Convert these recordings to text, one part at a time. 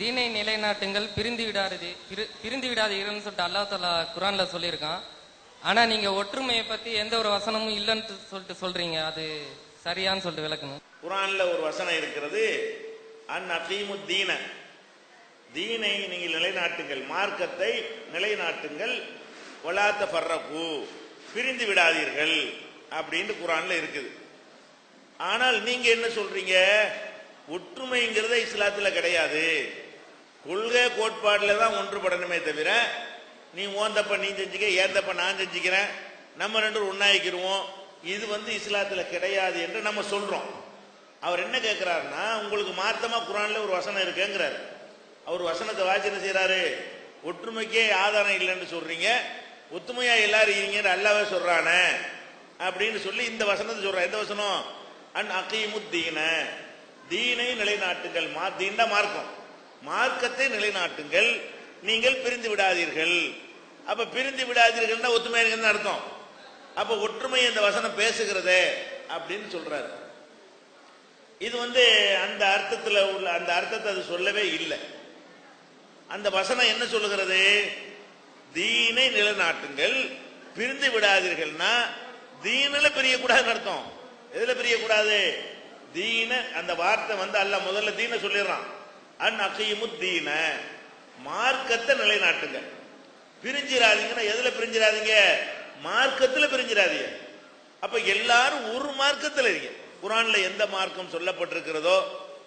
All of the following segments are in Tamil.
தீனை நிலைநாட்டுங்கள் பிரிந்து விடாது பிரிந்து விடாதீர்கள்னு சொல்லிட்டு அல்லாஹ் தாலா குரான்ல சொல்லியிருக்கான். ஆனா நீங்க ஒற்றுமையை பத்தி எந்த ஒரு வசனமும் இல்லைன்னு சொல்லிட்டு சொல்றீங்க அது சரியான்னு சொல்லிட்டு விளக்கணும். குரான்ல ஒரு வசனம் இருக்கிறது அன் அகீமு தீன. தீனை நீங்கள் நிலைநாட்டுங்கள் மார்க்கத்தை நிலைநாட்டுங்கள் வலாத்த ஃபர்ரகு பிரிந்து விடாதீர்கள் அப்படின்னு குரான்ல இருக்குது. ஆனால் நீங்க என்ன சொல்றீங்க? ஒற்றுமைங்கிறத இஸ்லாத்துல கிடையாது. கொள்கை கோட்பாடுல தான் ஒன்றுபடணுமே தவிர நீ ஓந்தப்ப நீ செஞ்சுக்க ஏந்தப்ப நான் செஞ்சுக்கிறேன் நம்ம ரெண்டு பேரும் இது வந்து இஸ்லாத்தில் கிடையாது என்று நம்ம சொல்றோம். அவர் என்ன கேட்கிறாருன்னா உங்களுக்கு மாத்தமா குரான்ல ஒரு வசனம் இருக்குங்கிறார். அவர் வசனத்தை வாசனை செய்கிறாரு செய்யறாரு ஒற்றுமைக்கே ஆதாரம் இல்லைன்னு சொல்றீங்க. ஒத்துமையா எல்லாரும் இருக்கீங்க அல்லாவே சொல்றானே அப்படின்னு சொல்லி இந்த வசனத்தை சொல்ற எந்த வசனம்? அன் அகீமுத்தீன தீனை. நிலைநாட்டுங்கள். மா தீண்டா மார்க்கம். மார்க்கத்தை நிலைநாட்டுங்கள். நீங்கள் பிரிந்து விடாதீர்கள். அப்ப பிரிந்து விடாதீர்கள்னா ஒத்துமையா இருக்குன்னு அர்த்தம். அப்ப ஒற்றுமை இந்த வசனம் பேசுகிறதே அப்படின்னு சொல்றாரு. இது வந்து அந்த அர்த்தத்தில் உள்ள அந்த அர்த்தத்தை அது சொல்லவே இல்லை. அந்த வசனம் என்ன சொல்லுகிறது? தீனை நிலைநாட்டுங்கள். பிரிந்து விடாதீர்கள்னா தீனில் பிரியக்கூடாதுன்னு அர்த்தம். எதுல பிரியக்கூடாது? தீன அந்த வார்த்தை வந்து அல்ல முதல்ல தீனை சொல்லிடுறான். அன் அகையமு தீன மார்க்கத்தை நிலைநாட்டுங்க. பிரிஞ்சிடாதீங்கன்னா எதுல பிரிஞ்சிடாதீங்க மார்க்கத்துல பிரிஞ்சிடாதீங்க அப்ப எல்லாரும் ஒரு மார்க்கத்துல இருங்க குரான்ல எந்த மார்க்கம் சொல்லப்பட்டிருக்கிறதோ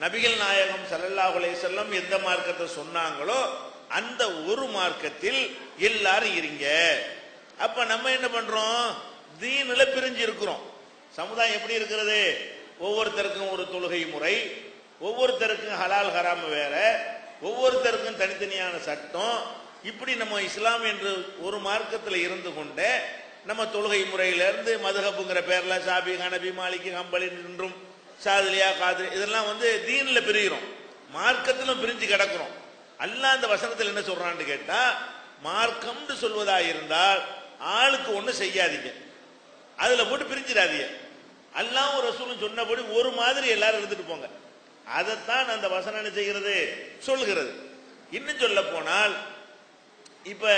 நபிகள் நாயகம் ஸல்லல்லாஹு அலைஹி எந்த மார்க்கத்தை சொன்னாங்களோ அந்த ஒரு மார்க்கத்தில் எல்லாரும் இருங்க. அப்ப நம்ம என்ன பண்றோம்? தீனில பிரிஞ்சு இருக்கிறோம் சமுதாயம் எப்படி இருக்கிறது? ஒவ்வொருத்தருக்கும் ஒரு தொழுகை முறை ஒவ்வொருத்தருக்கும் ஹலால் ஹராம் வேற ஒவ்வொருத்தருக்கும் தனித்தனியான சட்டம். இப்படி நம்ம இஸ்லாம் என்று ஒரு மார்க்கத்தில் இருந்து கொண்டே நம்ம தொழுகை முறையிலிருந்து மதுகப்புங்கிற பேரில் சாபி ஹனபி மாலிக்கு ஹம்பலி நின்றும் சாதுலியா காதிரி இதெல்லாம் வந்து தீனில் பிரிகிறோம். மார்க்கத்திலும் பிரிஞ்சு கிடக்கிறோம். அல்லாஹ் அந்த வசனத்தில் என்ன சொல்றான்னு கேட்டா மார்க்கம்னு சொல்வதா இருந்தால் ஆளுக்கு ஒண்ணு செய்யாதீங்க. அதுல போட்டு பிரிஞ்சிடாதீங்க. அல்லாம் ஒரு ரசூலும் சொன்னபடி ஒரு மாதிரி எல்லாரும் இருந்துட்டு போங்க. அதைத்தான் அந்த வசனம் என்ன செய்கிறது? சொல்கிறது. இன்னும் சொல்ல போனால் இப்ப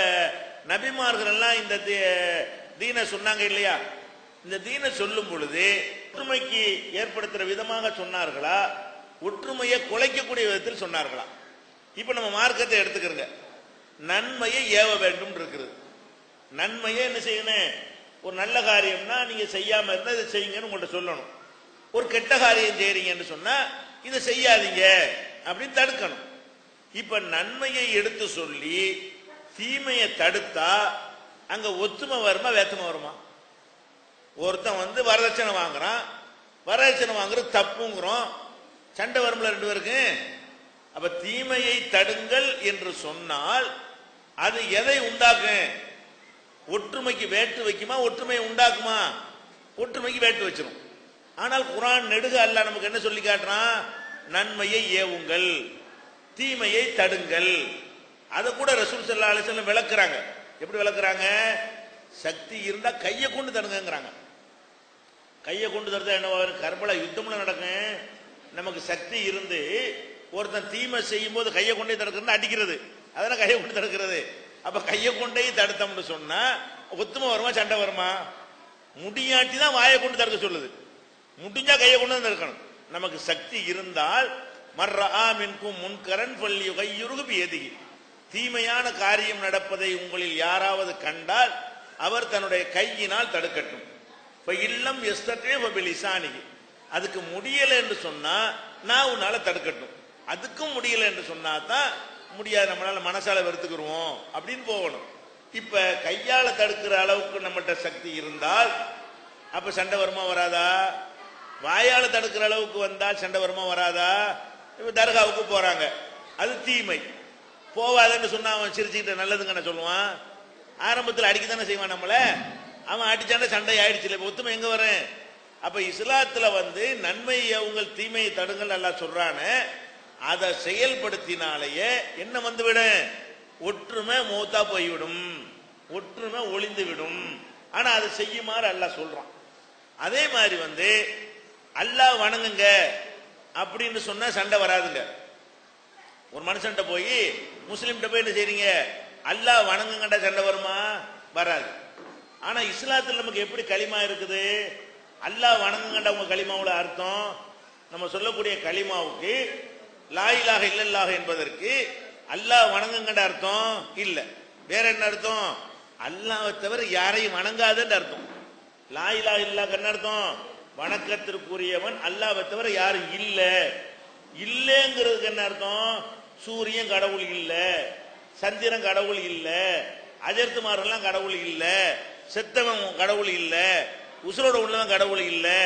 நபிமார்கள் எல்லாம் இந்த தீன சொன்னாங்க இல்லையா? இந்த தீனை சொல்லும் பொழுது ஒற்றுமைக்கு ஏற்படுத்துற விதமாக சொன்னார்களா? ஒற்றுமையை குலைக்கக்கூடிய விதத்தில் சொன்னார்களா? இப்ப நம்ம மார்க்கத்தை எடுத்துக்கிறோங்க. நன்மையை ஏவ வேண்டும் இருக்கிறது. நன்மையை என்ன செய்யணும்? ஒரு நல்ல காரியம்னா நீங்க செய்யாம இருந்தா இதை செய்யுங்கன்னு உங்கள்கிட்ட சொல்லணும். ஒரு கெட்ட காரியம் செய்யறீங்கன்னு சொன்னா இதை செய்யாதீங்க அப்படின்னு தடுக்கணும். இப்ப நன்மையை எடுத்து சொல்லி தீமையை தடுத்தா அங்க ஒத்துமை வருமா வேத்தமை வருமா? ஒருத்தன் வந்து வரதட்சணை வாங்குறான். வரதட்சணை வாங்குறது தப்புங்கிறோம். சண்டை வரும்ல ரெண்டு பேருக்கு? அப்ப தீமையை தடுங்கள் என்று சொன்னால் அது எதை உண்டாக்கும்? ஒற்றுமைக்கு வேட்டு வைக்குமா ஒற்றுமையை உண்டாக்குமா? ஒற்றுமைக்கு வேட்டு வச்சிரும். ஆனால் குரான் நெடுக அல்ல நமக்கு என்ன சொல்லி காட்டுறான்? நன்மையை ஏவுங்கள் தீமையை தடுங்கள். அதை கூட ரசூல் சல்லா அலைஹி விளக்குறாங்க. எப்படி விளக்குறாங்க? சக்தி இருந்தா கையை கொண்டு தடுங்கிறாங்க கையை கொண்டு தடுத்தா என்ன கர்பலா யுத்தம்ல நடக்கும். நமக்கு சக்தி இருந்து ஒருத்தன் தீமை செய்யும் போது கையை கொண்டே தடுக்கிறது அடிக்கிறது. அதெல்லாம் கையை கொண்டு தடுக்கிறது? அப்ப கையை கொண்டே தடுத்தோம்னு சொன்னா ஒத்துமை வருமா சண்டை வருமா? முடியாட்டி தான் வாயை கொண்டு தடுக்க சொல்லுது. முடிஞ்சா கையை கொண்டு வந்து இருக்கணும் நமக்கு சக்தி இருந்தால் மர்ரா முன்கரன் பள்ளி கையுருகு எதிகி தீமையான காரியம் நடப்பதை உங்களில் யாராவது கண்டால் அவர் தன்னுடைய கையினால் தடுக்கட்டும். இப்ப இல்லம் எஸ்தட்டே லிசானிகி அதுக்கு முடியல என்று சொன்னா நான் உன்னால தடுக்கட்டும். அதுக்கும் முடியல என்று சொன்னா தான் முடியாது நம்மளால மனசால வெறுத்துக்கிருவோம் அப்படின்னு போகணும். இப்ப கையால தடுக்கிற அளவுக்கு நம்மகிட்ட சக்தி இருந்தால் அப்ப சண்டை வருமா வராதா? வாயால தடுக்கிற அளவுக்கு வந்தால் சண்டை வருமா வராதா? இப்போ தர்காவுக்கு போறாங்க. அது தீமை. போவாதன்னு சொன்னா அவன் சிரிச்சுக்கிட்ட நல்லதுங்கன்னு சொல்லுவான்? ஆரம்பத்தில் அடிக்க தானே செய்வான் நம்மள? அவன் அடிச்சாண்ட சண்டை ஆயிடுச்சு இல்லை ஒத்துமை எங்க வரேன் அப்ப இஸ்லாத்துல வந்து நன்மையை உங்கள் தீமையை தடுங்கள் நல்லா சொல்றானே அதை செயல்படுத்தினாலேயே என்ன வந்துவிடும்? ஒற்றுமை மூத்தா போய்விடும். ஒற்றுமை ஒளிந்து விடும் ஆனா அதை செய்யுமாறு எல்லாம் சொல்றான். அதே மாதிரி வந்து அல்லாஹ் வணங்குங்க அப்படின்னு சொன்னா சண்டை வராதுங்க. ஒரு மனுஷன்ட்ட போய் முஸ்லீம்கிட்ட போய் என்ன செய்றீங்க? அல்லாஹ் வணங்குங்கண்டா சண்டை வருமா? வராது. ஆனா இஸ்லாத்தில் நமக்கு எப்படி களிமா இருக்குது? அல்லாஹ் வணங்குங்கண்டா உங்க களிமாவோட அர்த்தம்? நம்ம சொல்லக்கூடிய களிமாவுக்கு லாயிலாக இல்லல்லாக என்பதற்கு அல்லாஹ் வணங்குங்கண்ட அர்த்தம்? இல்ல. வேற என்ன அர்த்தம்? அல்லாஹ் தவிர யாரையும் வணங்காதுன்ற அர்த்தம். லாயிலாக இல்லா என்ன அர்த்தம்? வணக்கத்திற்குரியவன் அல்லாவை தவிர யாரும் இல்லை. இல்லைங்கிறதுக்கு என்ன அர்த்தம்? சூரியன் கடவுள் இல்லை. சந்திரன் கடவுள் இல்லை. அஜர்த்துமாரெல்லாம் கடவுள் இல்லை. செத்தவன் கடவுள் இல்லை. உசுரோட உள்ளவன் கடவுள் இல்லை.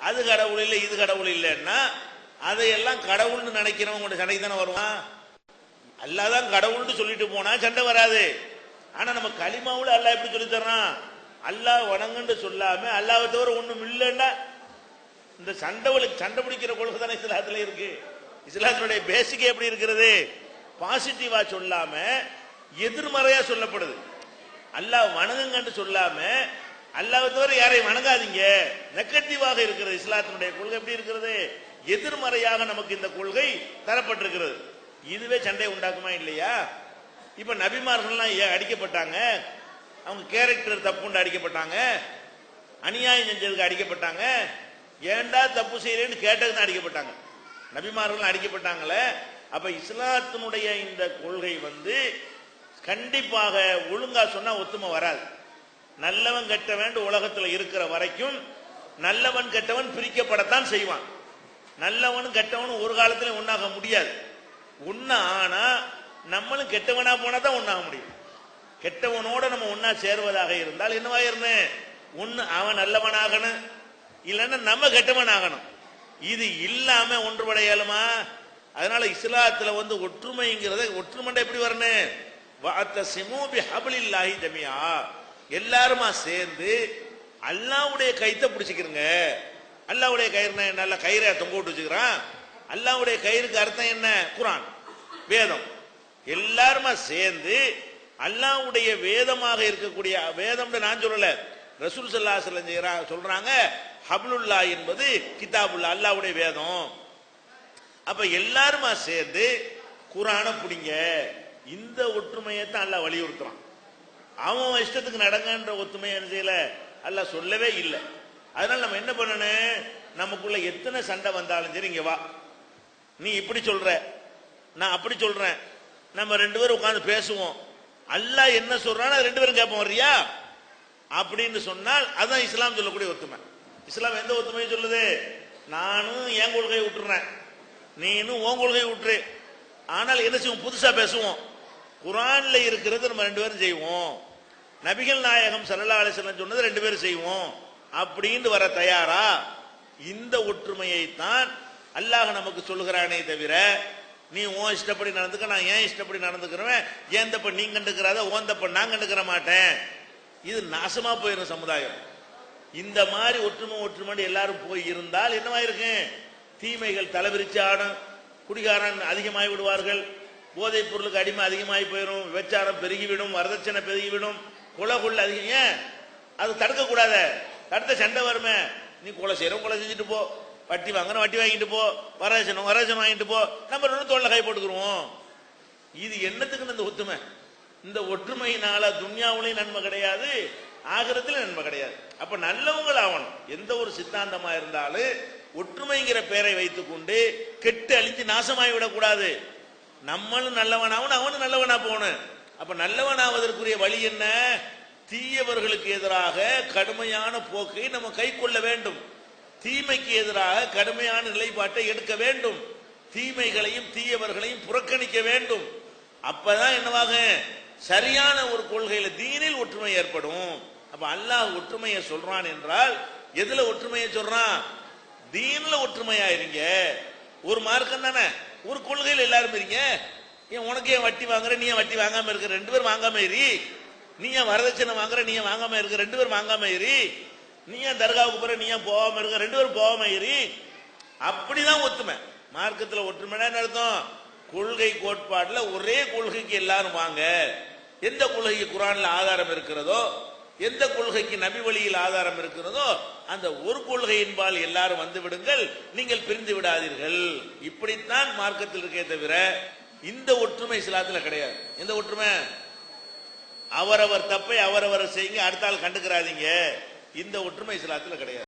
அது கடவுள் இல்லை இது கடவுள் இல்லைன்னா அதையெல்லாம் கடவுள்னு நினைக்கிறவங்க சண்டைக்கு தானே வருவான்? அல்லாதான் கடவுள்னு சொல்லிட்டு போனா சண்டை வராது. ஆனா நம்ம களிமாவில் அல்லாஹ் எப்படி சொல்லி தர்றான்? அல்லாஹ் வணங்குன்னு சொல்லாம அல்லாவை தவிர ஒன்றும் இல்லைன்னா இந்த சண்டை சண்டை பிடிக்கிற கொள்கை தானே இஸ்லாத்துல இருக்கு. இஸ்லாத்தினுடைய பேசிக் எப்படி இருக்கிறது? பாசிட்டிவா சொல்லாம எதிர்மறையா சொல்லப்படுது. அல்லாஹ் வணங்குங்கன்னு சொல்லாம அல்லாவை தவிர யாரையும் வணங்காதீங்க. நெகட்டிவாக இருக்கிறது இஸ்லாத்தினுடைய கொள்கை எப்படி இருக்கிறது? எதிர்மறையாக நமக்கு இந்த கொள்கை தரப்பட்டிருக்கிறது. இதுவே சண்டை உண்டாக்குமா இல்லையா? இப்ப நபிமார்கள்லாம் ஏன் அடிக்கப்பட்டாங்க? அவங்க கேரக்டர் தப்புண்டு அடிக்கப்பட்டாங்க. அநியாயம் செஞ்சதுக்கு அடிக்கப்பட்டாங்க. ஏன்டா தப்பு செய்யறேன்னு கேட்டதுன்னு அடிக்கப்பட்டாங்க. நபிமார்கள் அடிக்கப்பட்டாங்களே அப்ப இஸ்லாத்தினுடைய இந்த கொள்கை வந்து கண்டிப்பாக ஒழுங்கா சொன்னா ஒத்துமை வராது. நல்லவன் கெட்டவன் உலகத்துல இருக்கிற வரைக்கும் நல்லவன் கெட்டவன் பிரிக்கப்படத்தான் செய்வான். நல்லவனும் கெட்டவனும் ஒரு காலத்துல ஒன்றாக முடியாது. ஒன்னா ஆனா நம்மளும் கெட்டவனா போனா தான் ஒன்றாக முடியும். கெட்டவனோட நம்ம ஒன்னா சேர்வதாக இருந்தால் என்னவாயிருந்தேன் ஒன்னு அவன் நல்லவனாகணும் இல்லைன்னா நம்ம கெட்டவன் ஆகணும். இது இல்லாம ஒன்றுபட இயலுமா அதனால இஸ்லாத்துல வந்து ஒற்றுமைங்கிறத ஒற்றுமண்டை எப்படி வரணும்? வாத்த சிமூபி ஹபிலில்லாஹி ஜமியா எல்லாருமா சேர்ந்து அல்லாவுடைய கைத்தை பிடிச்சிக்கிறங்க அல்லாவுடைய கயிறு நல்ல கயிறை தொங்க விட்டு வச்சுக்கிறான். அல்லாவுடைய கயிறுக்கு அர்த்தம் என்ன? குரான் வேதம். எல்லாருமா சேர்ந்து அல்லாவுடைய வேதமாக இருக்கக்கூடிய வேதம்னு நான் சொல்லல. ரசூல் சல்லா சொல்லம் சொல்றாங்க ஹபுலுல்லா என்பது கிதாபுல்லா அல்லாவுடைய வேதம். அப்ப எல்லாருமா சேர்ந்து குரானை பிடிங்க. இந்த ஒற்றுமையை தான் அல்லாஹ் வலியுறுத்துறான். அவன் இஷ்டத்துக்கு நடங்கன்ற ஒத்துமையை என்ன செய்யல? அல்ல சொல்லவே இல்லை. அதனால நம்ம என்ன பண்ணணும்? நமக்குள்ள எத்தனை சண்டை வந்தாலும் சரி இங்க வா. நீ இப்படி சொல்ற. நான் அப்படி சொல்றேன். நம்ம ரெண்டு பேரும் உட்காந்து பேசுவோம். அல்லாஹ் என்ன சொல்றான்னு ரெண்டு பேரும் கேட்போம் வர்றியா? அப்படின்னு சொன்னால் அதான் இஸ்லாம் சொல்லக்கூடிய ஒத்துமை இஸ்லாம் எந்த ஒத்துமையும் சொல்லுது. நானும் என் கொள்கையை விட்டுறேன். நீனும் உன் கொள்கையை விட்டுரு. ஆனால் என்ன செய்வோம்? புதுசா பேசுவோம். குரான்ல இருக்கிறது நம்ம ரெண்டு பேரும் செய்வோம். நபிகள் நாயகம் சல்லா அலைஹி சொன்னது ரெண்டு பேரும் செய்வோம். அப்படின்னு வர தயாரா? இந்த ஒற்றுமையை தான் அல்லாஹ் நமக்கு சொல்லுகிறானே தவிர நீ உன் இஷ்டப்படி நடந்துக்க நான் ஏன் இஷ்டப்படி நடந்துக்கிறவன். ஏன் தப்ப நீ கண்டுக்கிறாத ஓன் தப்ப நான் கண்டுக்கிற மாட்டேன். இது நாசமா போயிடும் சமுதாயம். இந்த மாதிரி ஒற்றுமை ஒற்றுமை எல்லாரும் போய் இருந்தால் என்னவாயிருக்கும்? தீமைகள் தலைவிரிச்சு ஆடும். குடிகாரன் அதிகமாகி விடுவார்கள். போதைப் பொருளுக்கு அடிமை அதிகமாகி போயிடும் விபச்சாரம் பெருகிவிடும். வரதட்சணை பெருகிவிடும். கொலை கொள்ள அதிகம். ஏன்? அது தடுக்கக்கூடாத. தடுத்த சண்டை வருமே. நீ கொலை செய்யறோம் கொலை செஞ்சுட்டு போ. வட்டி வாங்குறோம் வட்டி வாங்கிட்டு போ. வரதட்சணை வரதட்சணை வாங்கிட்டு போ. நம்ம ரெண்டு தோல்ல கை போட்டுக்கிறோம் இது என்னத்துக்குன்னு இந்த ஒத்துமை இந்த ஒற்றுமையினால துன்யாவுலையும் நன்மை கிடையாது. ஆகிறதுல நன்மை கிடையாது. அப்ப நல்லவங்கள் ஆகணும் எந்த ஒரு சித்தாந்தமா இருந்தாலும் ஒற்றுமைங்கிற பெயரை வைத்துக்கொண்டு கெட்டு அழிஞ்சு நாசமாகி விடக்கூடாது. நம்மளும் நல்லவனாகவும் அவனும் நல்லவனா போகணும். அப்ப நல்லவனாவதற்குரிய வழி என்ன? தீயவர்களுக்கு எதிராக கடுமையான போக்கை நம்ம கை கொள்ள வேண்டும். தீமைக்கு எதிராக கடுமையான நிலைப்பாட்டை எடுக்க வேண்டும். தீமைகளையும் தீயவர்களையும் புறக்கணிக்க வேண்டும். அப்பதான் என்னவாக சரியான ஒரு கொள்கையில தீனில் ஒற்றுமை ஏற்படும். அப்ப அல்லாஹ் ஒற்றுமையை சொல்றான் என்றால் எதுல ஒற்றுமையை சொல்றான்? தீன்ல ஒற்றுமையா இருங்க. ஒரு மார்க்கம் தானே? ஒரு கொள்கையில் எல்லாரும் இருங்க. ஏன் உனக்கு ஏன் வட்டி வாங்குற? நீ ஏன் வட்டி வாங்காம இருக்க? ரெண்டு பேரும் வாங்காம இரு. நீ ஏன் வரதட்சணை வாங்குற? நீ ஏன் வாங்காம இருக்க? ரெண்டு பேரும் வாங்காம இரு. நீ ஏன் தர்காவுக்கு போற? நீ ஏன் போகாம இருக்க? ரெண்டு பேரும் போகாம இரு. அப்படிதான் ஒத்துமை. மார்க்கத்துல ஒற்றுமைனா என்ன அர்த்தம்? கொள்கை கோட்பாடுல ஒரே கொள்கைக்கு எல்லாரும் வாங்க. எந்த கொள்கைக்கு குரான்ல ஆதாரம் இருக்கிறதோ எந்த கொள்கைக்கு நபி வழியில் ஆதாரம் இருக்கிறதோ அந்த ஒரு கொள்கையின்பால் எல்லாரும் வந்து விடுங்கள். நீங்கள் பிரிந்து விடாதீர்கள். இப்படித்தான் மார்க்கத்தில் இருக்கே தவிர இந்த ஒற்றுமை இஸ்லாத்துல கிடையாது. எந்த ஒற்றுமை? அவரவர் தப்பை அவரவர் செய்யுங்க அடுத்த ஆள் கண்டுக்கிறாதீங்க. இந்த ஒற்றுமை இஸ்லாத்துல கிடையாது.